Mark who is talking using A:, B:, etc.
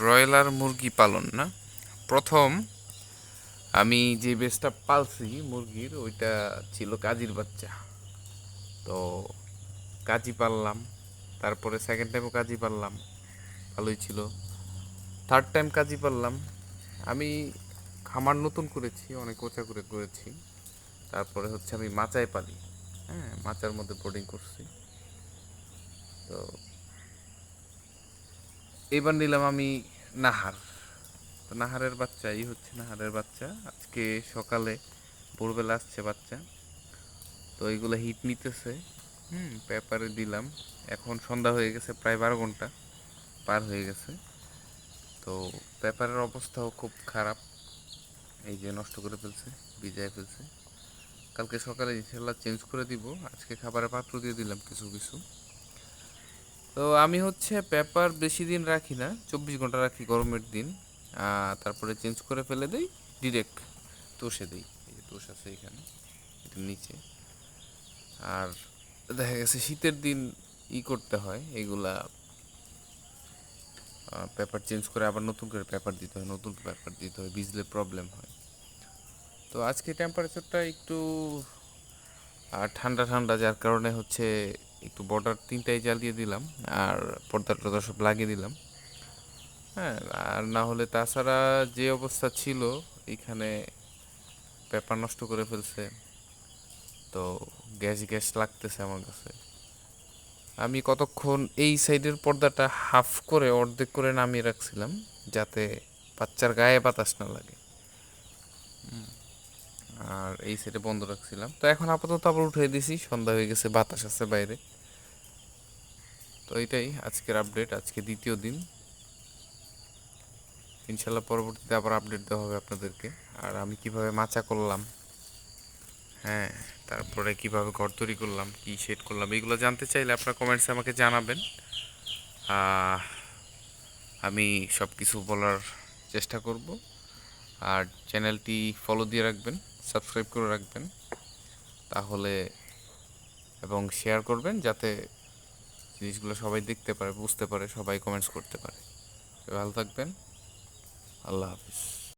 A: Broiler মুরগি পালন না? প্রথম আমি যে বেসটা পালছি মুরগির, ওইটা ছিল কাজীর বাচ্চা। তো কাজী পাললাম, তারপরে সেকেন্ড টাইমও কাজী পাললাম, ভালোই ছিল। থার্ড টাইম কাজী পাললাম, আমি খামার নতুন করেছি, অনেক ওচা করে করেছি। তারপরে হচ্ছে আমি মাচায় পালি হ্যাঁ মাচার মধ্যে বোর্ডিং করছি। তো এবার নিলাম আমি নাহার। তো নাহারের বাচ্চা, এই হচ্ছে নাহারের বাচ্চা। আজকে সকালে ভোরবেলা আসছে বাচ্চা। তো এইগুলো হিট নিতেছে। হুম পেপারে দিলাম। এখন সন্ধ্যা হয়ে গেছে, প্রায় বারো ঘণ্টা পার হয়ে গেছে। তো পেপারের অবস্থাও খুব খারাপ। এই যে নষ্ট করে ফেলছে, ভিজায় ফেলছে। কালকে সকালে ইনশাল্লাহ চেঞ্জ করে দিব। আজকে খাবারের পাত্র দিয়ে দিলাম কিছু কিছু। তো আমি হচ্ছে পেপার বেশি দিন রাখি না, চব্বিশ ঘণ্টা রাখি গরমের দিন। তারপরে চেঞ্জ করে ফেলে দিই, ডিরেক্ট তোষে দিই। এই যে তোষ আছে এখানে এটার নিচে। আর দেখা গেছে শীতের দিন ই করতে হয়, এগুলা পেপার চেঞ্জ করে আবার নতুন করে পেপার দিতে হয়, নতুন পেপার দিতে হয় ভিজলে প্রবলেম হয়। তো আজকে টেম্পারেচারটা একটু ঠান্ডা ঠান্ডা, যার কারণে হচ্ছে একটু বর্ডার তিনটাই জ্বালিয়ে দিলাম, আর পর্দা টর্দা সব লাগিয়ে দিলাম। হ্যাঁ আর না হলে তাছাড়া যে অবস্থা ছিল, এখানে পেপার নষ্ট করে ফেলছে। তো গ্যাস গ্যাস লাগতেছে আমার কাছে। আমি কতক্ষণ এই সাইডের পর্দাটা হাফ করে অর্ধেক করে নামিয়ে রাখছিলাম, যাতে বাচ্চার গায়ে বাতাস না লাগে। আর এই সাইডে বন্ধ রাখছিলাম। তো এখন আপাতত আবার উঠে দিছি, সন্ধ্যা হয়ে গেছে, বাতাস আছে বাইরে। তো এইটাই আজকের আপডেট আজকে দ্বিতীয় দিন। ইনশাল্লাহ পরবর্তীতে আবার আপডেট দেওয়া হবে আপনাদেরকে। আর আমি কীভাবে মাচা করলাম হ্যাঁ তারপরে কীভাবে ঘর তৈরি করলাম, কি শেড করলাম, এগুলো জানতে চাইলে আপনার কমেন্টসে আমাকে জানাবেন। আমি সব কিছু বলার চেষ্টা করব। আর চ্যানেলটি ফলো দিয়ে রাখবেন। সাবস্ক্রাইব করে রাখবেন। তাহলে এবং শেয়ার করবেন যাতে জিনিসগুলো সবাই দেখতে পারে, বুঝতে পারে, সবাই কমেন্টস করতে পারে। ভালো থাকবেন। আল্লাহ হাফিজ।